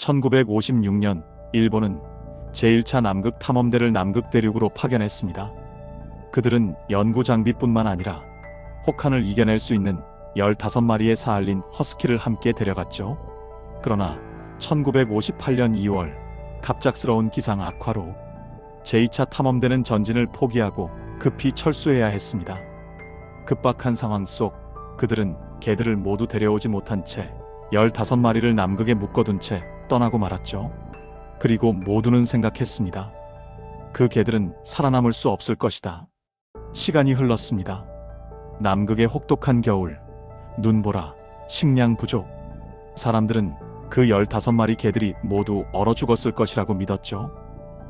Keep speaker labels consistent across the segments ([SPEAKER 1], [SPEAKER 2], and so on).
[SPEAKER 1] 1956년 일본은 제1차 남극 탐험대를 남극 대륙으로 파견했습니다. 그들은 연구 장비뿐만 아니라 혹한을 이겨낼 수 있는 15마리의 사알린 허스키를 함께 데려갔죠. 그러나 1958년 2월 갑작스러운 기상 악화로 제2차 탐험대는 전진을 포기하고 급히 철수해야 했습니다. 급박한 상황 속 그들은 개들을 모두 데려오지 못한 채 15마리를 남극에 묶어둔 채 떠나고 말았죠. 그리고 모두는 생각했습니다. 그 개들은 살아남을 수 없을 것이다. 시간이 흘렀습니다. 남극의 혹독한 겨울, 눈보라, 식량 부족. 사람들은 그 15마리 개들이 모두 얼어 죽었을 것이라고 믿었죠.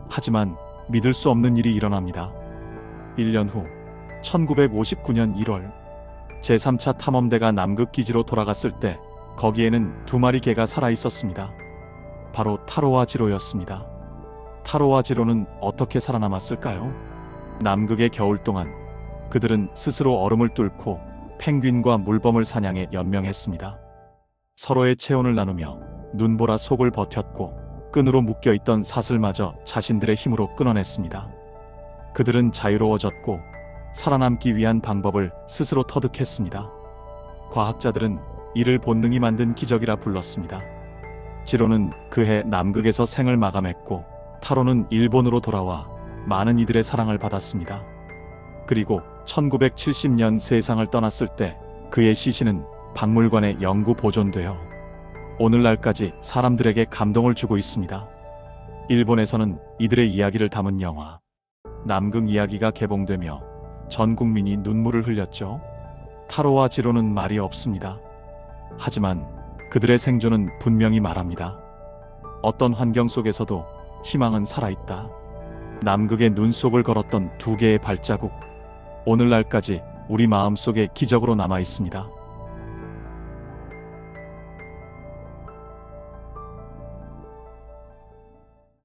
[SPEAKER 1] 하지만 믿을 수 없는 일이 일어납니다. 1년 후 1959년 1월 제3차 탐험대가 남극 기지로 돌아갔을 때 거기에는 두 마리 개가 살아 있었습니다. 바로 타로와 지로였습니다. 타로와 지로는 어떻게 살아남았을까요? 남극의 겨울 동안 그들은 스스로 얼음을 뚫고 펭귄과 물범을 사냥해 연명했습니다. 서로의 체온을 나누며 눈보라 속을 버텼고 끈으로 묶여 있던 사슬마저 자신들의 힘으로 끊어냈습니다. 그들은 자유로워졌고 살아남기 위한 방법을 스스로 터득했습니다. 과학자들은 이를 본능이 만든 기적이라 불렀습니다. 지로는 그해 남극에서 생을 마감했고 타로는 일본으로 돌아와 많은 이들의 사랑을 받았습니다. 그리고 1970년 세상을 떠났을 때 그의 시신은 박물관에 영구 보존되어 오늘날까지 사람들에게 감동을 주고 있습니다. 일본에서는 이들의 이야기를 담은 영화 남극 이야기가 개봉되며 전 국민이 눈물을 흘렸죠. 타로와 지로는 말이 없습니다. 하지만 그들의 생존은 분명히 말합니다. 어떤 환경 속에서도 희망은 살아있다. 남극의 눈 속을 걸었던 두 개의 발자국. 오늘날까지 우리 마음 속에 기적으로 남아 있습니다.